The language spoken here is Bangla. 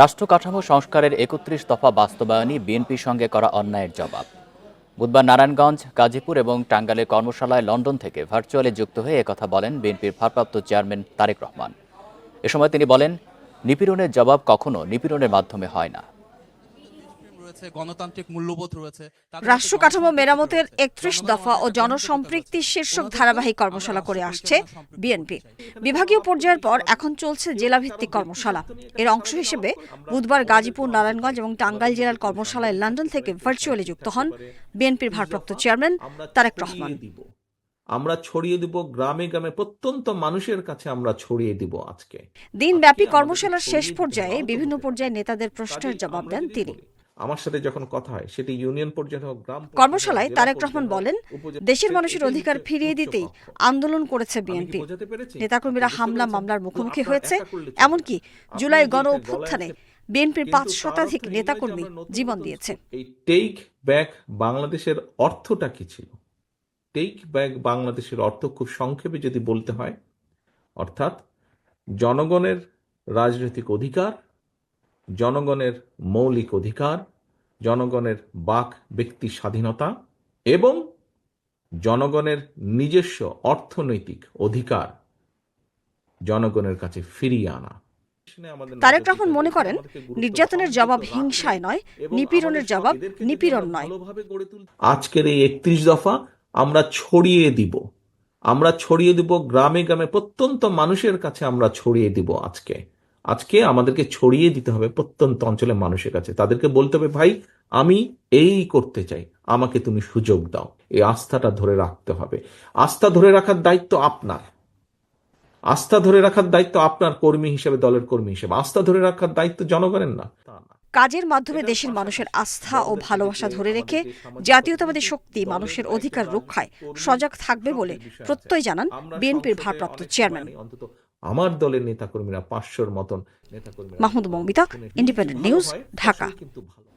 রাষ্ট্র কাঠামো সংস্কারের একত্রিশ দফা বাস্তবায়নই বিএনপির সঙ্গে করা অন্যায়ের জবাব। বুধবার নারায়ণগঞ্জ, গাজীপুর এবং টাঙ্গালের কর্মশালায় লন্ডন থেকে ভার্চুয়ালি যুক্ত হয়ে একথা বলেন বিএনপির ভারপ্রাপ্ত চেয়ারম্যান তারেক রহমান। এ সময় তিনি বলেন, নিপীড়নের জবাব কখনো নিপীড়নের মাধ্যমে হয় না। রয়েছে গণতান্ত্রিক মূল্যবোধ রয়েছে রাষ্ট্র কাঠামো মেরামতের একত্রিশ দফা ও জনসম্পৃক্তি শীর্ষক ধারাবাহিক কর্মশালা করে আসছে বিএনপি। বিভাগীয় পর্যায়ের পর এখন চলছে জেলাভিত্তিক কর্মশালা। এর অংশ হিসেবে বুধবার গাজীপুর নারায়ণগঞ্জ এবং টাঙ্গাইল জেলার কর্মশালায় লন্ডন থেকে ভার্চুয়ালি যুক্ত হন বিএনপির ভারপ্রাপ্ত চেয়ারম্যান তারেক রহমান। আমরা ছড়িয়ে দিব গ্রামে গ্রামে প্রত্যন্ত মানুষের কাছে আমরা ছড়িয়ে দিব আজকে। দিনব্যাপী কর্মশালার শেষ পর্যায়ে বিভিন্ন পর্যায়ে নেতাদের প্রশ্নের জবাব দেন তিনি। আমার সাথে যখন কথা হয় সেটি ইউনিয়ন পর্যায়ে হোক গ্রাম কর্মশালায় তারেক রহমান বলেন দেশের মানুষের অধিকার ফিরিয়ে দিতেই আন্দোলন করেছে বিএনপি? নেতাকর্মীরা হামলা মামলার মুখোমুখি হয়েছে। এমনকি জুলাই গণ অভ্যুত্থানে বিএনপির পাঁচ শতাধিক নেতাকর্মী জীবন দিয়েছে। এই টেক ব্যাক বাংলাদেশের অর্থটা কি ছিল? টেক ব্যাক বাংলাদেশের অর্থ খুব সংক্ষেপে যদি বলতে হয় অর্থাৎ জনগণের রাজনৈতিক অধিকার জনগণের মৌলিক অধিকার জনগণের বাক ব্যক্তি স্বাধীনতা এবং জনগণের নিজস্ব অর্থনৈতিক অধিকার জনগণের কাছে ফিরিয়ে আনা। তারেক রহমান মনে করেন নির্যাতনের জবাব হিংসায় নয় নিপীড়নের জবাব নিপীড়ন নয়। আজকের এই একত্রিশ দফা আমরা ছড়িয়ে দিব। আমরা ছড়িয়ে দিব গ্রামে গ্রামে প্রত্যন্ত মানুষের কাছে আমরা ছড়িয়ে দিব আজকে। আজকে আমাদেরকে ছড়িয়ে দিতে হবে প্রত্যন্ত অঞ্চলের মানুষের কাছে। তাদেরকে বলতে হবে ভাই আমি এই করতে চাই। আমাকে তুমি সুযোগ দাও। এই আস্থাটা ধরে রাখতে হবে। আস্থা ধরে রাখার দায়িত্ব আপনার। আস্থা ধরে রাখার দায়িত্ব আপনার কর্মী হিসেবে দলের কর্মী হিসেবে। আস্থা ধরে রাখার দায়িত্ব জনগণের না। কাজের মাধ্যমে দেশের মানুষের আস্থা ও ভালোবাসা ধরে রেখে জাতীয়তাবাদী শক্তি মানুষের অধিকার রক্ষায় সজাগ থাকবে বলে প্রত্যয় জানান বিএনপির ভারপ্রাপ্ত চেয়ারম্যান। অন্তত আমার দলের নেতাকর্মীরা পাঁচশোর মতন নেতাকর্মী মাহমুদ মৌমিতা, ইন্ডিপেন্ডেন্ট নিউজ, ঢাকা। কিন্তু ভালো